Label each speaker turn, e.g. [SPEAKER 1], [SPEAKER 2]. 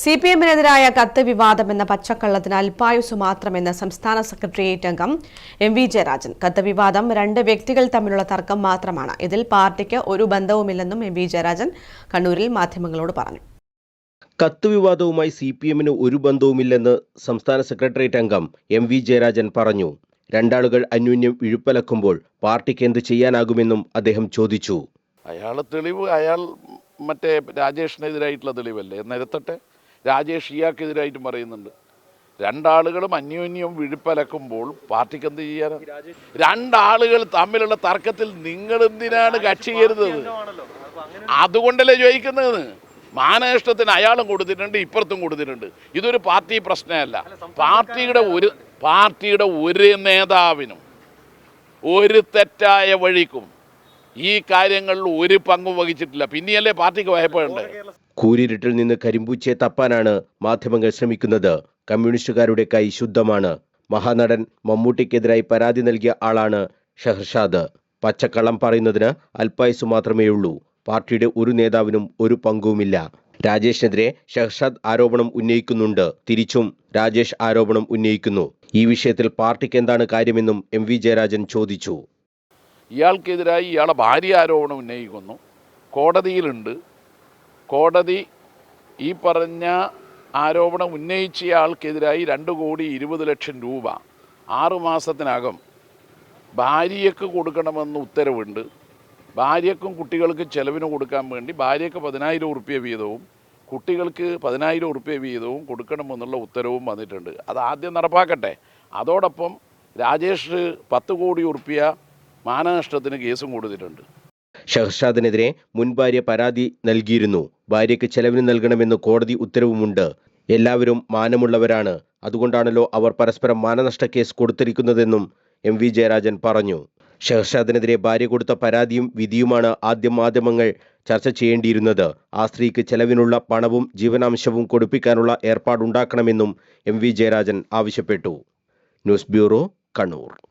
[SPEAKER 1] C P എമ്മിനെതിരായ കത്ത് വിവാദമെന്ന പച്ചക്കള്ളത്തിന് അല്പായുസ് മാത്രമെന്ന് സംസ്ഥാന secretariat അംഗം എം വി ജയരാജൻ. കത്ത് വിവാദം രണ്ട് വ്യക്തികൾ തമ്മിലുള്ള തർക്കം മാത്രമാണ്. ഇതിൽ പാർട്ടിക്ക് ഒരു ബന്ധവുമില്ലെന്നും എം വി ജയരാജൻ കണ്ണൂരിൽ മാധ്യമങ്ങളോട് പറഞ്ഞു.
[SPEAKER 2] കത്ത് വിവാദവുമായി സി പി എമ്മിന് ഒരു ബന്ധവുമില്ലെന്ന് സംസ്ഥാന സെക്രട്ടേറിയറ്റ് അംഗം എം വി ജയരാജൻ പറഞ്ഞു. രണ്ടാളുകൾ അന്യോന്യം ഇഴുപ്പലക്കുമ്പോൾ പാർട്ടിക്ക് എന്ത് ചെയ്യാനാകുമെന്നും അദ്ദേഹം ചോദിച്ചു.
[SPEAKER 3] അയാൾ തെളിവ് അയാൾ മറ്റേ രാജേഷിനെതിരായിട്ടുള്ള തെളിവല്ലേ? നിരത്തട്ടെ രാജേഷ് ഇയാൾക്കെതിരായിട്ടും പറയുന്നുണ്ട്. രണ്ടാളുകളും അന്യോന്യം വിഴുപ്പലക്കുമ്പോൾ പാർട്ടിക്ക് എന്ത് ചെയ്യാനാണ് രണ്ടാളുകൾ തമ്മിലുള്ള തർക്കത്തിൽ നിങ്ങൾ എന്തിനാണ് കക്ഷി അതുകൊണ്ടല്ലേ ചോദിക്കുന്നത്? മാനനഷ്ടത്തിന് അയാളും കൊടുത്തിട്ടുണ്ട് ഇപ്പുറത്തും കൊടുത്തിട്ടുണ്ട്. ഇതൊരു പാർട്ടി പ്രശ്നമല്ല. പാർട്ടിയുടെ ഒരു പാർട്ടിയുടെ ഒരു നേതാവിനും ഒരു തെറ്റായ വഴിക്കും ഈ കാര്യങ്ങളിൽ ഒരു പങ്കും വഹിച്ചിട്ടില്ല. പിന്നെയല്ലേ പാർട്ടിക്ക് ഭയപ്പെടണ്ടേ
[SPEAKER 2] കൂരിരുട്ടിൽ നിന്ന് കരിമ്പൂച്ചയെ തപ്പാനാണ് മാധ്യമങ്ങൾ ശ്രമിക്കുന്നത്. കമ്മ്യൂണിസ്റ്റുകാരുടെ കൈ ശുദ്ധമാണ്. മഹാനടൻ മമ്മൂട്ടിക്കെതിരായി പരാതി നൽകിയ ആളാണ് ഷഹർഷാദ് പച്ചക്കള്ളം പറയുന്നതിന് മാത്രമേ മാത്രമേയുള്ളൂ. പാർട്ടിയുടെ ഒരു നേതാവിനും ഒരു പങ്കുമില്ല. രാജേഷിനെതിരെ ഷഹർഷാദ് ആരോപണം ഉന്നയിക്കുന്നുണ്ട്. തിരിച്ചും രാജേഷ് ആരോപണം ഉന്നയിക്കുന്നു. ഈ വിഷയത്തിൽ പാർട്ടിക്ക് എന്താണ് കാര്യമെന്നും എം വി ജയരാജൻ ചോദിച്ചു.
[SPEAKER 3] ഇയാൾക്കെതിരായി ഇയാളെ ഭാര്യ ആരോപണം ഉന്നയിക്കുന്നു. കോടതിയിലുണ്ട്. കോടതി ഈ പറഞ്ഞ ആരോപണം ഉന്നയിച്ചയാൾക്കെതിരായി രണ്ട് കോടി ഇരുപത് ലക്ഷം രൂപ ആറുമാസത്തിനകം ഭാര്യയ്ക്ക് കൊടുക്കണമെന്ന് ഉത്തരവുണ്ട്. ഭാര്യക്കും കുട്ടികൾക്ക് ചെലവിന് കൊടുക്കാൻ വേണ്ടി ഭാര്യയ്ക്ക് പതിനായിരം ഉറുപ്പ്യ വീതവും കുട്ടികൾക്ക് പതിനായിരം ഉറുപ്പ്യ വീതവും കൊടുക്കണമെന്നുള്ള ഉത്തരവും വന്നിട്ടുണ്ട്. അത് ആദ്യം നടപ്പാക്കട്ടെ. അതോടൊപ്പം രാജേഷ് പത്ത് കോടി ഉറുപ്പ്യ മാനനഷ്ടത്തിന് കേസും കൊടുത്തിട്ടുണ്ട്.
[SPEAKER 2] ഷഹർഷാദിനെതിരെ മുൻ ഭാര്യ പരാതി നൽകിയിരുന്നു. ഭാര്യയ്ക്ക് ചെലവിന് നൽകണമെന്ന് കോടതി ഉത്തരവുമുണ്ട്. എല്ലാവരും മാനമുള്ളവരാണ്. അതുകൊണ്ടാണല്ലോ അവർ പരസ്പരം മാനനഷ്ട കേസ് കൊടുത്തിരിക്കുന്നതെന്നും എം വി ജയരാജൻ പറഞ്ഞു. ഷഹർഷാദിനെതിരെ ഭാര്യ കൊടുത്ത പരാതിയും വിധിയുമാണ് ആദ്യം മാധ്യമങ്ങൾ ചർച്ച ചെയ്യേണ്ടിയിരുന്നത്. ആ സ്ത്രീക്ക് ചെലവിനുള്ള പണവും ജീവനാംശവും കൊടുപ്പിക്കാനുള്ള ഏർപ്പാടുണ്ടാക്കണമെന്നും എം വി ജയരാജൻ ആവശ്യപ്പെട്ടു. News bureau Kannur.